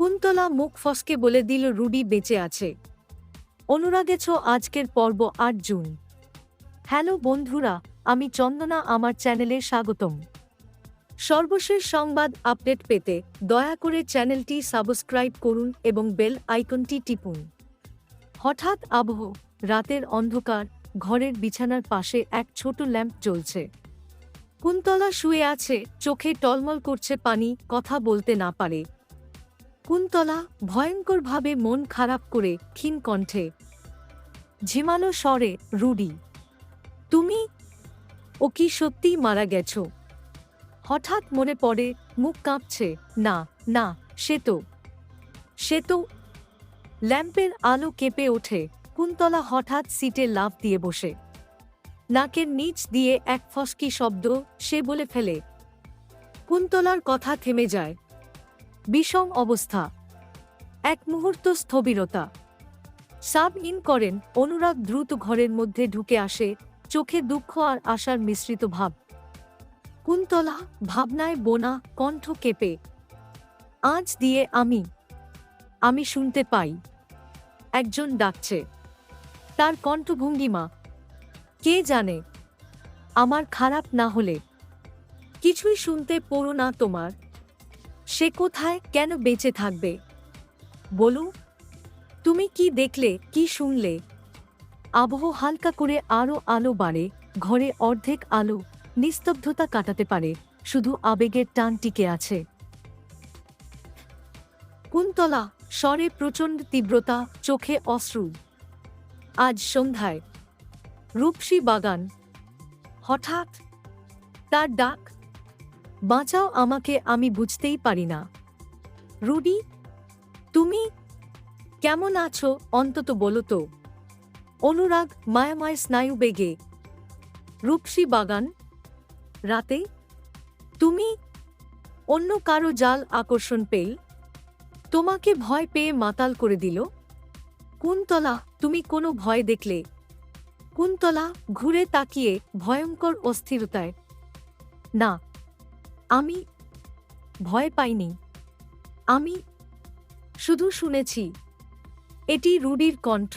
কুন্তলা মুখ ফসকে বলে দিল রুডি বেঁচে আছে। অনুরাগেছ আজকের পর্ব আট জুন। হ্যালো বন্ধুরা, আমি চন্দনা, আমার চ্যানেলে স্বাগতম। সর্বশেষ সংবাদ আপডেট পেতে দয়া করে চ্যানেলটি সাবস্ক্রাইব করুন এবং বেল আইকনটি টিপুন। হঠাৎ আবহ, রাতের অন্ধকার, ঘরের বিছানার পাশে এক ছোট ল্যাম্প জ্বলছে। কুন্তলা শুয়ে আছে, চোখে টলমল করছে পানি, কথা বলতে না পারে। কুন্তলা ভয়ঙ্করভাবে মন খারাপ করে ক্ষীণ কণ্ঠে, ঝিমালো স্বরে, রুডি, তুমি? ও কি সত্যিই মারা গেছ? হঠাৎ মনে পড়ে, মুখ কাঁপছে, না না, সে তো সে তো ল্যাম্পের আলো কেঁপে ওঠে। কুন্তলা হঠাৎ সিটে লাফ দিয়ে বসে, নাকের নিচ দিয়ে এক ফসকি শব্দ সে বলে ফেলে। কুন্তলার কথা থেমে যায় বিষম অবস্থা। এক মুহূর্ত স্থবিরতা। সাব ইন করেন, অনুরাগ দ্রুত ঘরের মধ্যে ঢুকে আসে, চোখে দুঃখ আর আশার মিশ্রিত ভাব। কুন্তলা, ভাবনায় বোনা, কণ্ঠ কেঁপে, আজ দিয়ে আমি আমি শুনতে পাই। একজন ডাকছে। তার কণ্ঠভঙ্গিমা কে জানে? আমার খারাপ না হলে। কিছুই শুনতে পড়ো না তোমার। সে কোথায় কেন বেঁচে থাকবে? বলো তুমি কি দেখলে, কি শুনলে? আবহ হালকা করে আরও আলো বাড়ে, ঘরে অর্ধেক আলো, নিস্তব্ধতা কাটাতে পারে, শুধু আবেগের টান টিকে আছে। কুন্তলা, স্বরে প্রচণ্ড তীব্রতা, চোখে অশ্রু। আজ সন্ধ্যায়। রূপসী বাগান। হঠাৎ, তার ডাক বাঁচাও আমাকে, আমি বুঝতেই পারি না। রুডি, তুমি কেমন আছো? অন্তত বলো তো। অনুরাগ, মায়াময় স্নায়ু বেগে। রূপসী বাগান, রাতে তুমি অন্য কারও জাল আকর্ষণ পেল। তোমাকে ভয় পেয়ে মাতাল করে দিল। কুন্তলা, তুমি কোনো ভয় দেখলে। কুন্তলা ঘুরে তাকিয়ে ভয়ঙ্কর অস্থিরতায়। না আমি ভয় পাইনি। আমি শুধু শুনেছি এটি রুডির কণ্ঠ।